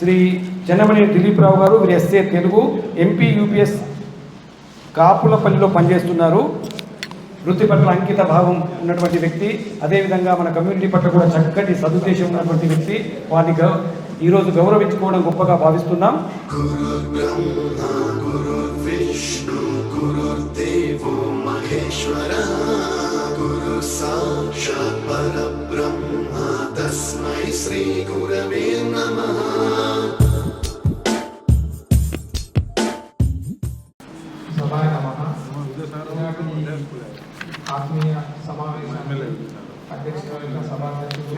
శ్రీ చెన్నమనే దిలీప్ రావు గారు వీరు SA Telugu MP UPS కాపులపల్లిలో పనిచేస్తున్నారు. వృత్తి పట్ల అంకిత భావం ఉన్నటువంటి వ్యక్తి అదేవిధంగా మన కమ్యూనిటీ పట్ల కూడా చక్కటి సదుద్దేశం ఉన్నటువంటి వ్యక్తి. వారిని గౌ ఈరోజు గౌరవించుకోవడం గొప్పగా భావిస్తున్నాం. శ్రీ గురవే ఆత్మీయ సమావేశాన్ని అధ్యక్షులైన సభాధ్యక్షులు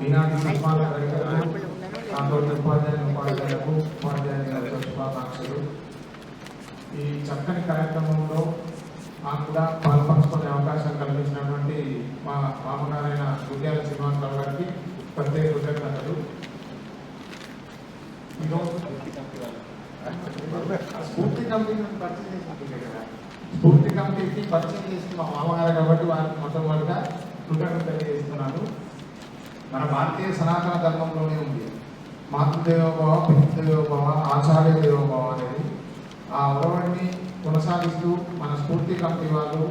ఈనాటి సన్మాన కార్యక్రమం ఉపాధ్యాయుల ఉపాధ్యాయులకు ఉపాధ్యాయులకు శుభాకాంక్షలు ఈ చక్కని కార్యక్రమంలో నాకు కూడా పాల్పంచుకునే అవకాశం కల్పించినటువంటి మా మామగారైన గుడ్యాల శ్రీనివాసరావు గారికి ప్రత్యేక కృతజ్ఞతలు ఈరోజు స్ఫూర్తి కంపెనీ పరిచయం చేసుకుంటుంది కదా స్ఫూర్తి కంపెనీకి పరిచయం చేసిన మా మామగారు కాబట్టి వారికి మొట్టమొదటిగా కృతజ్ఞత తెలియజేస్తున్నాను మన భారతీయ సనాతన ధర్మంలోనే ఉంది మాతృదేవోభవ పితృదేవోభవ ఆచార్య దేవోభవ అనేది ఆ ఒరవడిని కొనసాగిస్తూ మన స్ఫూర్తి కమిటీ వాళ్ళు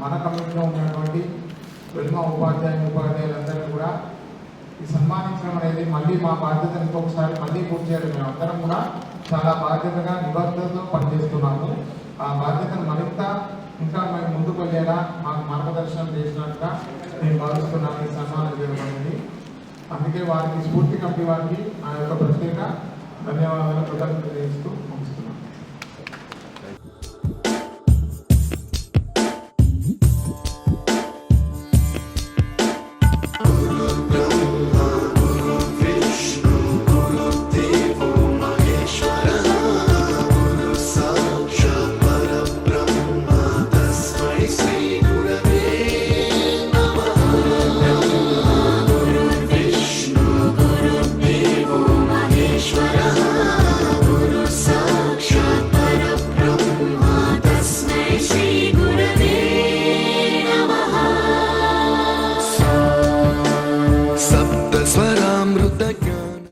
మన కమిటీలో ఉన్నటువంటి వెల్మ ఉపాధ్యాయులు ఉపాధ్యాయులందరినీ కూడా సన్మానించడం అనేది మళ్ళీ మా బాధ్యత ఇంకొకసారి మళ్ళీ పూర్తి చేయడం మేము అందరం కూడా చాలా బాధ్యతగా నిబద్ధతతో పనిచేస్తున్నాము. ఆ బాధ్యతను మరింత ఇంకా మేము ముందుకు వెళ్ళేలా మాకు మార్గదర్శనం చేసినట్టుగా నేను భావిస్తున్నాను. ఈ సన్మానం చేయడం అనేది అందుకే వారికి స్ఫూర్తి కమిటీ వారికి నా యొక్క ప్రత్యేక ధన్యవాదాలు కృతజ్ఞతలు చేస్తూ